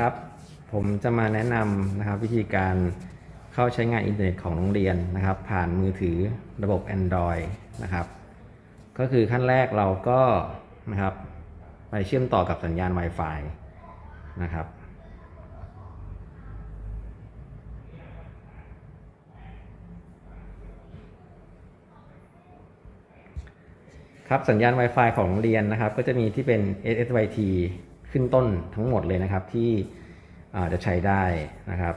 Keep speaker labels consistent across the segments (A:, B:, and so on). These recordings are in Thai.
A: ครับ ผมจะมาแนะนำนะครับวิธีการเข้าใช้งานอินเทอร์เน็ตของโรงเรียนนะครับ ผ่านมือถือระบบ Android นะครับ ก็คือขั้นแรกเราก็นะครับไปเชื่อมต่อกับสัญญาณ Wi-Fi นะครับ ครับสัญญาณ Wi-Fi ของโรงเรียนนะครับ ก็จะมีที่เป็น SSYT ขึ้นต้นทั้งหมดเลยนะครับที่จะใช้ได้นะครับ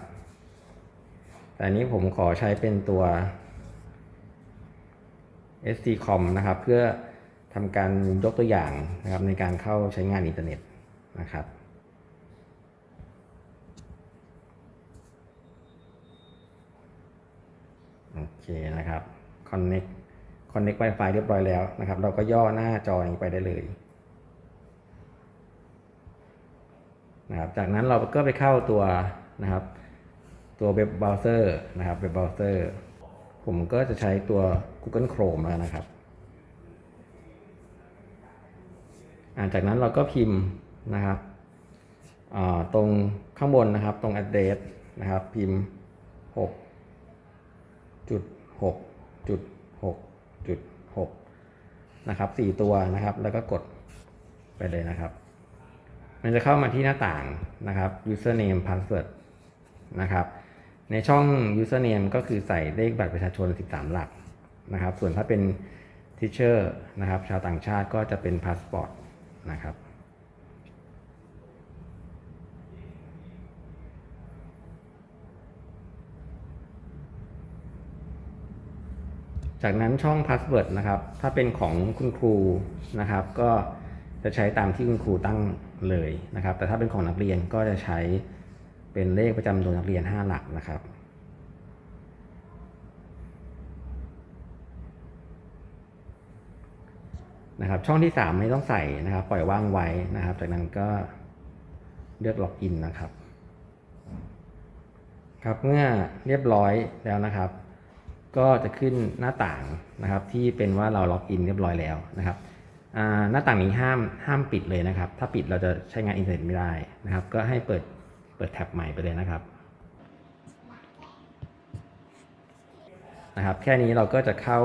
A: แต่นี้ผมขอใช้เป็นตัว STCOM นะครับ เพื่อทำการยกตัวอย่างนะครับในการเข้าใช้งานอินเทอร์เน็ตนะครับโอเคนะครับ Connect Connect Wi-Fi เรียบร้อยแล้วนะครับ เราก็ย่อหน้าจอนี้ไปได้เลย นะครับ จากนั้นเราก็ไปเข้าตัวนะครับ ตัวเว็บเบราว์เซอร์นะครับเว็บเบราว์เซอร์ผมก็จะใช้ตัว Google Chrome แล้วนะครับอจากนั้นเราก็พิมพ์นะครับตรงข้างบนนะครับตรง address นะครับ พิมพ์6จุดหกจุดหกจุดหกนะครับสี่ตัวนะครับ แล้วก็กดไปเลยนะครับ มันจะเข้ามาที่หน้าต่างนะครับ username password นะครับ ในช่อง username ก็คือใส่เลขบัตรประชาชน 13 หลักนะครับ ส่วนถ้าเป็น teacher นะครับ ชาวต่างชาติก็จะเป็น passport นะครับจากนั้นช่อง password นะครับ ถ้าเป็นของคุณครูนะครับ ก็ จะใช้ตามที่คุณครูตั้งเลยนะครับ แต่ถ้าเป็นของนักเรียนก็จะใช้เป็นเลขประจำตัวนักเรียน 5 หลักนะครับ นะครับ ช่องที่ 3 ไม่ต้องใส่นะครับ ปล่อยว่างไว้นะครับ จากนั้นก็เลือกล็อกอินนะครับ ครับเมื่อเรียบร้อยแล้วนะครับ ก็จะขึ้นหน้าต่างนะครับ ที่เป็นว่าเราล็อกอินเรียบร้อยแล้วนะครับ หน้าต่างนี้ห้ามห้ามปิดเลยนะครับ ถ้าปิดเราจะใช้งานอินเทอร์เน็ตไม่ได้นะครับ ก็ให้เปิดเปิดแท็บใหม่ไปเลยนะครับนะครับ แค่นี้เราก็จะเข้า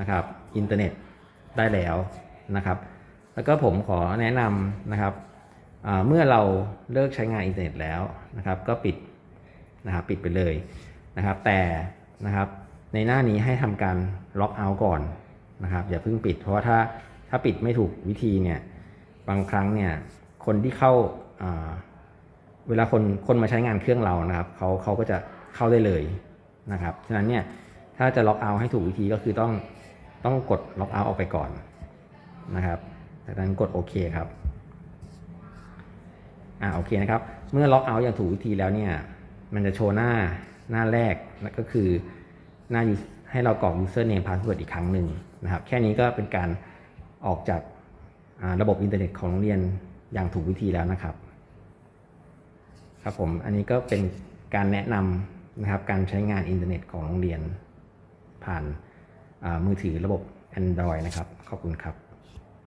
A: นะครับอินเทอร์เน็ตได้แล้วนะครับ แล้วก็ผมขอแนะนำนะครับเมื่อเราเลิกใช้งานอินเทอร์เน็ตแล้วนะครับ ก็ปิดนะครับปิดไปเลยนะครับ แต่นะครับในหน้านี้ให้ทำการล็อกเอาท์ก่อนนะครับ อย่าเพิ่งปิดเพราะว่าถ้า ถ้าปิดไม่ถูกวิธีเนี่ย บางครั้งเนี่ย คนที่เข้าเวลาคนคนมาใช้งานเครื่องเรานะครับเขาเขาก็จะเข้าได้เลยนะครับ ฉะนั้นเนี่ย ถ้าจะล็อกเอาท์ให้ถูกวิธีก็คือต้องต้องกดล็อกเอาท์ออกไปก่อนนะครับจากนั้นกดโอเคครับ อ่าโอเคนะครับ เมื่อล็อกเอาท์อย่างถูกวิธีแล้วเนี่ย มันจะโชว์หน้าหน้าแรกนั่นก็คือหน้าให้เรากรอก username password อีกครั้งหนึ่งนะครับ แค่นี้ก็เป็นการ ออกจากระบบอินเทอร์เน็ตของโรงเรียนอย่างถูกวิธีแล้วนะครับ ครับผมอันนี้ก็เป็นการแนะนำนะครับการใช้งานอินเทอร์เน็ตของโรงเรียน ผ่านมือถือระบบ Android นะครับ ขอบคุณครับ